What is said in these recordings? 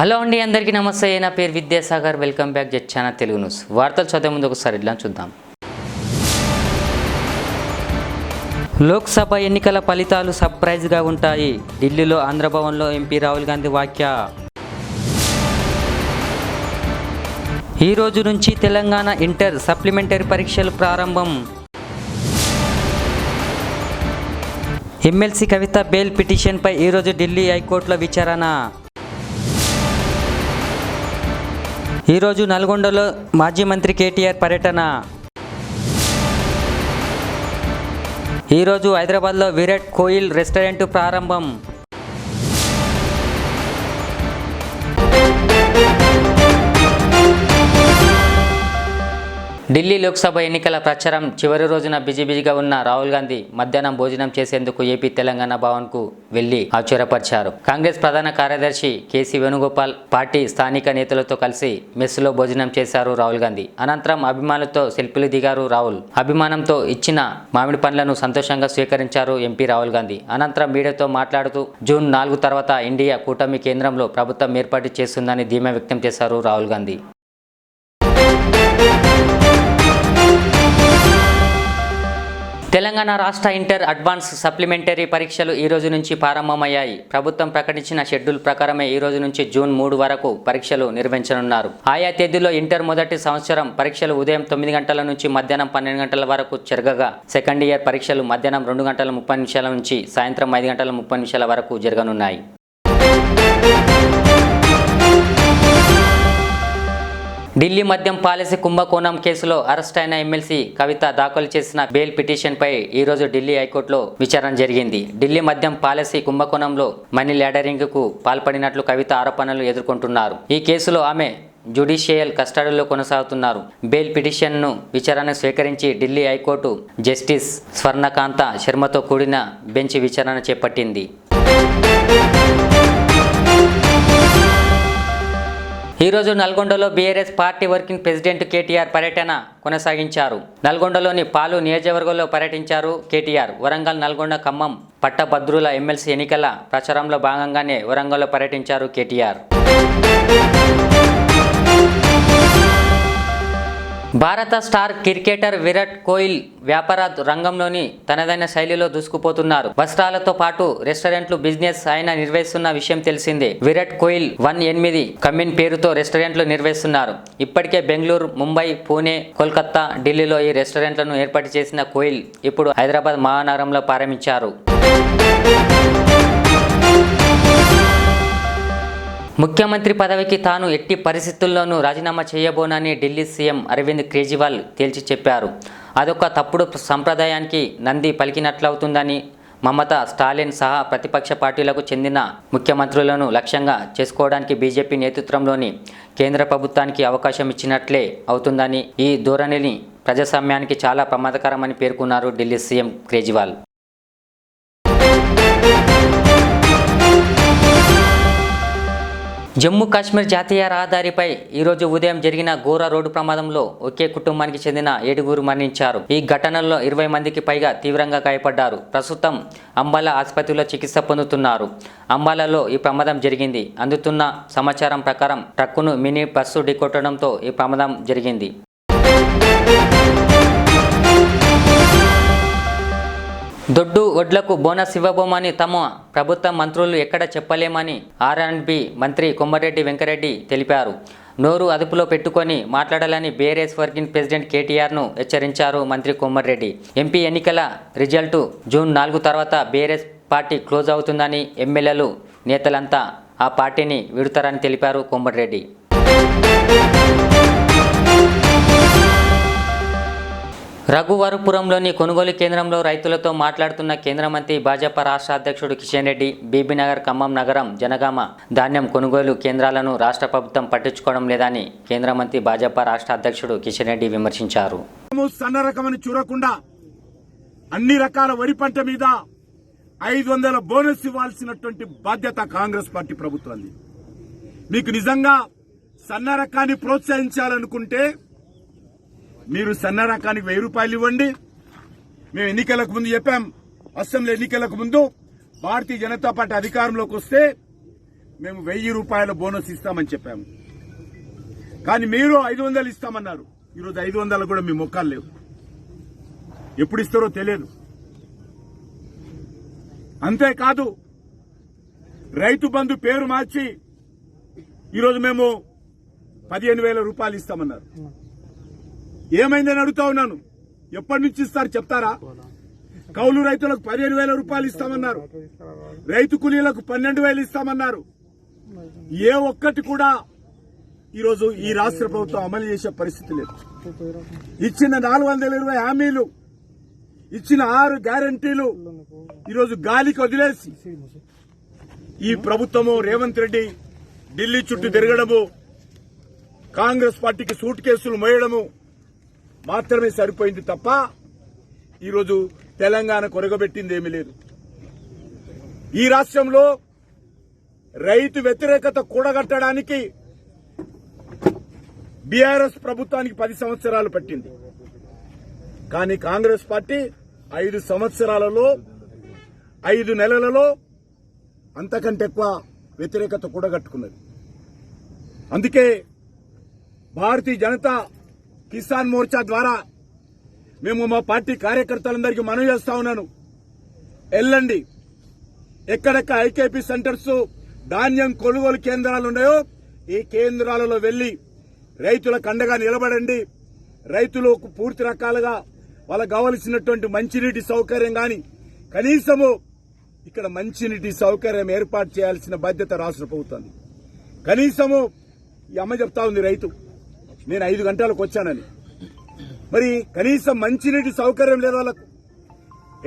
Hello అండి అందరికీ నమస్తే. నా పేరు Vidyasagar. Welcome back Jet channel Telugu news. వార్తలు చదివే ముందు ఒకసారి ఇలా చూద్దాం. లోక్సభ ఎన్నికల ఫలితాలు సర్ప్రైజ్గా ఉంటాయి. ఢిల్లీలో ఆంధ్రభవన్లో ఎంపీ రాహుల్ గాంధీ వాక్య ఈ రోజు నుంచి తెలంగాణ ఇంటర్ సప్లిమెంటరీ పరీక్షలు ప్రారంభం. ఎమ్మెల్సీ కవిత బెయిల్ పిటిషన్పై ఈరోజు ఢిల్లీ హైకోర్టులో విచారణ. ఈరోజు నల్గొండలో మాజీ మంత్రి కేటీఆర్ పర్యటన. ఈరోజు హైదరాబాద్లో విరాట్ కోయిల్ రెస్టారెంట్ ప్రారంభం. ఢిల్లీ లోక్సభ ఎన్నికల ప్రచారం చివరి రోజున బిజీబిజీగా ఉన్న రాహుల్ గాంధీ మధ్యాహ్నం భోజనం చేసేందుకు ఏపీ తెలంగాణ భవన్కు వెళ్ళి ఆశ్చర్యపరిచారు. కాంగ్రెస్ ప్రధాన కార్యదర్శి కేసీ వేణుగోపాల్ పార్టీ స్థానిక నేతలతో కలిసి మెస్సులో భోజనం చేశారు రాహుల్ గాంధీ. అనంతరం అభిమానులతో సెల్ఫీలు దిగారు రాహుల్. అభిమానంతో ఇచ్చిన మామిడి పండ్లను సంతోషంగా స్వీకరించారు ఎంపీ రాహుల్ గాంధీ. అనంతరం మీడియాతో మాట్లాడుతూ జూన్ నాలుగు తర్వాత ఇండియా కూటమి కేంద్రంలో ప్రభుత్వం ఏర్పాటు చేస్తుందని ధీమా వ్యక్తం చేశారు రాహుల్ గాంధీ. తెలంగాణ రాష్ట్ర ఇంటర్ అడ్వాన్స్ సప్లిమెంటరీ పరీక్షలు ఈ రోజు నుంచి ప్రారంభమయ్యాయి. ప్రభుత్వం ప్రకటించిన షెడ్యూల్ ప్రకారమే ఈ రోజు నుంచి జూన్ మూడు వరకు పరీక్షలు నిర్వహించనున్నారు. ఆయా తేదీలో ఇంటర్ మొదటి సంవత్సరం పరీక్షలు ఉదయం తొమ్మిది గంటల నుంచి మధ్యాహ్నం పన్నెండు గంటల వరకు జరగగా సెకండ్ ఇయర్ పరీక్షలు మధ్యాహ్నం రెండు గంటల ముప్పై నిమిషాల నుంచి సాయంత్రం ఐదు గంటల ముప్పై నిమిషాల వరకు జరగనున్నాయి. ఢిల్లీ మద్యం పాలసీ కుంభకోణం కేసులో అరెస్ట్ అయిన ఎమ్మెల్సీ కవిత దాఖలు చేసిన బెయిల్ పిటిషన్పై ఈరోజు ఢిల్లీ హైకోర్టులో విచారణ జరిగింది. ఢిల్లీ మద్యం పాలసీ కుంభకోణంలో మనీ కు పాల్పడినట్లు కవిత ఆరోపణలు ఎదుర్కొంటున్నారు. ఈ కేసులో ఆమె జ్యుడిషియల్ కస్టడీలో కొనసాగుతున్నారు. బెయిల్ పిటిషన్ను విచారణ స్వీకరించి Delhi high court justice Swarnakanta శర్మతో కూడిన బెంచ్ విచారణ చేపట్టింది. ఈరోజు నల్గొండలో BRS party working president KTR పర్యటన కొనసాగించారు. నల్గొండలోని పాలు నియోజకవర్గంలో పర్యటించారు కేటీఆర్. వరంగల్ నల్గొండ ఖమ్మం పట్టభద్రుల ఎమ్మెల్సీ ఎన్నికల ప్రచారంలో భాగంగానే వరంగల్లో పర్యటించారు కేటీఆర్. భారత స్టార్ క్రికెటర్ విరాట్ కోహ్లీ వ్యాపార రంగంలోని తనదైన శైలిలో దూసుకుపోతున్నారు. వస్త్రాలతో పాటు రెస్టారెంట్లు బిజినెస్ ఆయన నిర్వహిస్తున్న విషయం తెలిసిందే. విరాట్ కోహ్లీ వన్ ఎనిమిది కమిన్ పేరుతో రెస్టారెంట్లు నిర్వహిస్తున్నారు. ఇప్పటికే బెంగళూరు ముంబై పూణే కోల్కత్తా ఢిల్లీలో ఈ రెస్టారెంట్లను ఏర్పాటు చేసిన కోహ్లీ ఇప్పుడు హైదరాబాద్ మహానగరంలో ప్రారంభించారు. ముఖ్యమంత్రి పదవికి తాను ఎట్టి పరిస్థితుల్లోనూ రాజీనామా చేయబోనని ఢిల్లీ సీఎం అరవింద్ కేజ్రీవాల్ తేల్చి చెప్పారు. అదొక తప్పుడు సంప్రదాయానికి నంది పలికినట్లవుతుందని మమత స్టాలిన్ సహా ప్రతిపక్ష పార్టీలకు చెందిన ముఖ్యమంత్రులను లక్ష్యంగా చేసుకోవడానికి బీజేపీ నేతృత్వంలోని కేంద్ర ప్రభుత్వానికి అవకాశం ఇచ్చినట్లే అవుతుందని ఈ ధోరణిని ప్రజాస్వామ్యానికి చాలా ప్రమాదకరమని పేర్కొన్నారు ఢిల్లీ సీఎం కేజ్రీవాల్. జమ్మూ కాశ్మీర్ జాతీయ రహదారిపై ఈరోజు ఉదయం జరిగిన ఘోర రోడ్డు ప్రమాదంలో ఒకే కుటుంబానికి చెందిన ఏడుగురు మరణించారు. ఈ ఘటనలో ఇరవై మందికి పైగా తీవ్రంగా గాయపడ్డారు. ప్రస్తుతం అంబాలా ఆసుపత్రిలో చికిత్స పొందుతున్నారు. అంబాలాలో ఈ ప్రమాదం జరిగింది. అందుతున్న సమాచారం ప్రకారం ట్రక్కును మినీ బస్సు ఢీకొట్టడంతో ఈ ప్రమాదం జరిగింది. దొడ్డు వడ్లకు బోనస్ ఇవ్వబోమని తమ ప్రభుత్వ మంత్రులు ఎక్కడ చెప్పలేమని ఆర్ మంత్రి కొమ్మరెడ్డి వెంకరెడ్డి తెలిపారు. నోరు అదుపులో పెట్టుకొని మాట్లాడాలని బీఆర్ఎస్ వర్కింగ్ ప్రెసిడెంట్ కేటీఆర్ను హెచ్చరించారు మంత్రి కొమ్మరెడ్డి. ఎంపీ ఎన్నికల రిజల్టు జూన్ నాలుగు తర్వాత బీఆర్ఎస్ పార్టీ క్లోజ్ అవుతుందని ఎమ్మెల్యేలు నేతలంతా ఆ పార్టీని విడుతారని తెలిపారు కొమ్మరెడ్డి. రఘువరపురంలోని కొనుగోలు కేంద్రంలో రైతులతో మాట్లాడుతున్న కేంద్ర మంత్రి భాజపా రాష్ట్ర అధ్యక్షుడు కిషన్ రెడ్డి బీబీనగర్ ఖమ్మం నగరం జనగామ ధాన్యం కొనుగోలు కేంద్రాలను రాష్ట్ర ప్రభుత్వం పట్టించుకోవడం లేదని కేంద్ర మంత్రి భాజపా రాష్ట్ర అధ్యక్షుడు కిషన్ రెడ్డి విమర్శించారు. సన్న రకమని చూడకుండా అన్ని రకాల వరి పంట మీద ఐదు వందల బోనస్ ఇవ్వాల్సినటువంటి బాధ్యత కాంగ్రెస్ పార్టీ ప్రభుత్వాన్ని మీకు నిజంగా సన్న రకాన్ని ప్రోత్సహించాలనుకుంటే మీరు సన్న రకానికి వెయ్యి రూపాయలు ఇవ్వండి. మేము ఎన్నికలకు ముందు చెప్పాం. అసెంబ్లీ ఎన్నికలకు ముందు భారతీయ జనతా పార్టీ అధికారంలోకి వస్తే మేము వెయ్యి రూపాయల బోనస్ ఇస్తామని చెప్పాము. కానీ మీరు ఐదు వందలు ఇస్తామన్నారు. ఈరోజు ఐదు వందలు కూడా మీ మొక్కలు లేవు. ఎప్పుడు ఇస్తారో తెలియదు. అంతేకాదు రైతు బంధు పేరు మార్చి ఈరోజు మేము పదిహేను వేల రూపాయలు ఇస్తామన్నారు. ఏమైందని అడుగుతా ఉన్నాను. ఎప్పటి నుంచి ఇస్తారు చెప్తారా? కౌలు రైతులకు పదిహేను వేల రూపాయలు ఇస్తామన్నారు. రైతు కూలీలకు పన్నెండు వేలు ఇస్తామన్నారు. ఏ ఒక్కటి కూడా ఈరోజు ఈ రాష్ట్ర ప్రభుత్వం అమలు చేసే పరిస్థితి లేదు. ఇచ్చిన నాలుగు వందల ఇరవై హామీలు ఇచ్చిన ఆరు గ్యారంటీలు ఈరోజు గాలికి వదిలేసి ఈ ప్రభుత్వము రేవంత్ రెడ్డి ఢిల్లీ చుట్టూ తిరగడము కాంగ్రెస్ పార్టీకి సూట్ కేసులు మోయడము మాత్రమే సరిపోయింది తప్ప ఈరోజు తెలంగాణ కొరగబెట్టింది ఏమీ లేదు. ఈ రాష్ట్రంలో రైతు వ్యతిరేకత కూడగట్టడానికి బీఆర్ఎస్ ప్రభుత్వానికి పది సంవత్సరాలు పట్టింది. కానీ కాంగ్రెస్ పార్టీ ఐదు సంవత్సరాలలో ఐదు నెలలలో అంతకంటే ఎక్కువ వ్యతిరేకత కూడగట్టుకున్నది. అందుకే భారతీయ జనతా కిసాన్ మోర్చా ద్వారా మేము మా పార్టీ కార్యకర్తలందరికీ మనవి చేస్తా ఉన్నాను. వెళ్ళండి ఎక్కడెక్కడ ఐకేపీ సెంటర్స్ ధాన్యం కొనుగోలు కేంద్రాలు ఉన్నాయో ఈ కేంద్రాలలో వెళ్ళి రైతులకు అండగా నిలబడండి. రైతులకు పూర్తి రకాలుగా వాళ్ళకు కావలసినటువంటి మంచినీటి సౌకర్యం గాని కనీసము ఇక్కడ మంచినీటి సౌకర్యం ఏర్పాటు చేయాల్సిన బాధ్యత రాష్ట్ర ప్రభుత్వాన్ని కనీసము ఈ అమ్మ చెప్తా ఉంది రైతు. నేను ఐదు గంటలకు వచ్చానని. మరి కనీసం మంచినీటి సౌకర్యం లేదు వాళ్ళకు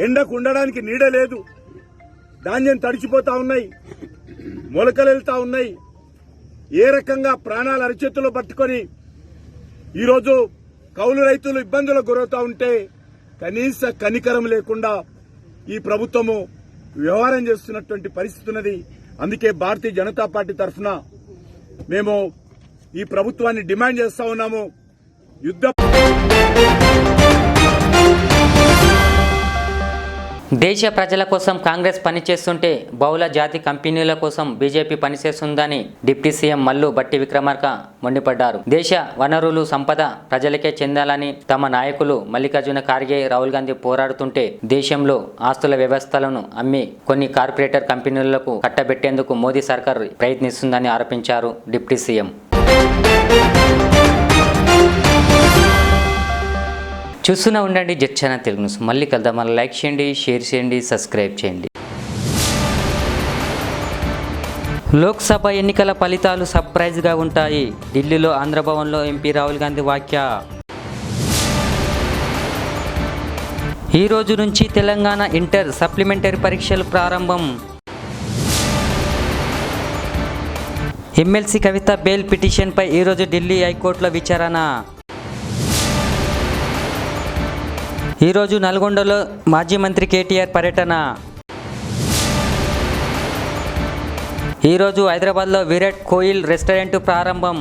ఎండకు ఉండడానికి నీడ లేదు ధాన్యం తడిచిపోతా ఉన్నాయి మొలకలు వెళ్తా ఉన్నాయి. ఏ రకంగా ప్రాణాలు అరిచేతుల్లో పట్టుకొని ఈరోజు కౌలు రైతులు ఇబ్బందులకు గురవుతా ఉంటే కనీస కనికరం లేకుండా ఈ ప్రభుత్వము వ్యవహారం చేస్తున్నటువంటి పరిస్థితి ఉన్నది. అందుకే భారతీయ జనతా పార్టీ తరఫున మేము ఈ ప్రభుత్వాన్ని డిమాండ్ చేస్తా ఉన్నాము. యుద్ధ దేశ ప్రజల కోసం కాంగ్రెస్ పనిచేస్తుంటే బహుళ జాతి కంపెనీల కోసం బీజేపీ పనిచేస్తుందని డిప్యూటీ సీఎం మల్లు బట్టి విక్రమార్క మండిపడ్డారు. దేశ వనరులు సంపద ప్రజలకే చెందాలని తమ నాయకులు మల్లికార్జున ఖార్గే రాహుల్ గాంధీ పోరాడుతుంటే దేశంలో ఆస్తుల వ్యవస్థలను అమ్మి కొన్ని కార్పొరేటర్ కంపెనీలకు కట్టబెట్టేందుకు మోదీ సర్కార్ ప్రయత్నిస్తుందని ఆరోపించారు డిప్యూటీ సీఎం. చూస్తూనే ఉండండి జచ్చన తెలుగు న్యూస్. మళ్ళీ కలుద్దాం. మళ్ళీ లైక్ చేయండి షేర్ చేయండి సబ్స్క్రైబ్ చేయండి. లోక్సభ ఎన్నికల ఫలితాలు సర్ప్రైజ్గా ఉంటాయి. ఢిల్లీలో ఆంధ్రభవన్లో ఎంపీ రాహుల్ గాంధీ వాక్య ఈ రోజు నుంచి తెలంగాణ ఇంటర్ సప్లిమెంటరీ పరీక్షలు ప్రారంభం. ఎమ్మెల్సీ కవిత బెయిల్ పిటిషన్పై ఈరోజు ఢిల్లీ హైకోర్టులో విచారణ. ఈరోజు నల్గొండలో మాజీ మంత్రి కేటీఆర్ పర్యటన. ఈరోజు హైదరాబాద్లో విరాట్ కోయిల్ రెస్టారెంట్ ప్రారంభం.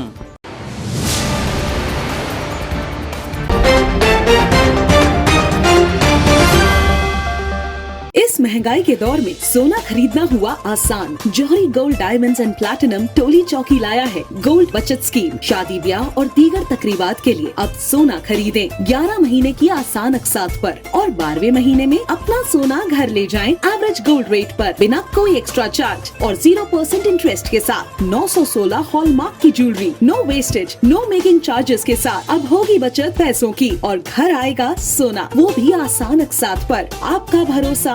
महँगाई के दौर में सोना खरीदना हुआ आसान। Jauhari gold diamonds and platinum Toli Chowki लाया है। गोल्ड बचत स्कीम शादी ब्याह और दीगर तकरीबात के लिए अब सोना खरीदें। 11 महीने की आसान अकसात पर और बारहवें महीने में अपना सोना घर ले जाएँ एवरेज गोल्ड रेट पर बिना कोई एक्स्ट्रा चार्ज और ज़ीरो परसेंट इंटरेस्ट के साथ। 916 हॉलमार्क की jewellery no wastage no making charges के साथ। अब होगी बचत पैसों की और घर आएगा सोना। वो भी आसान अकसात पर। आपका भरोसा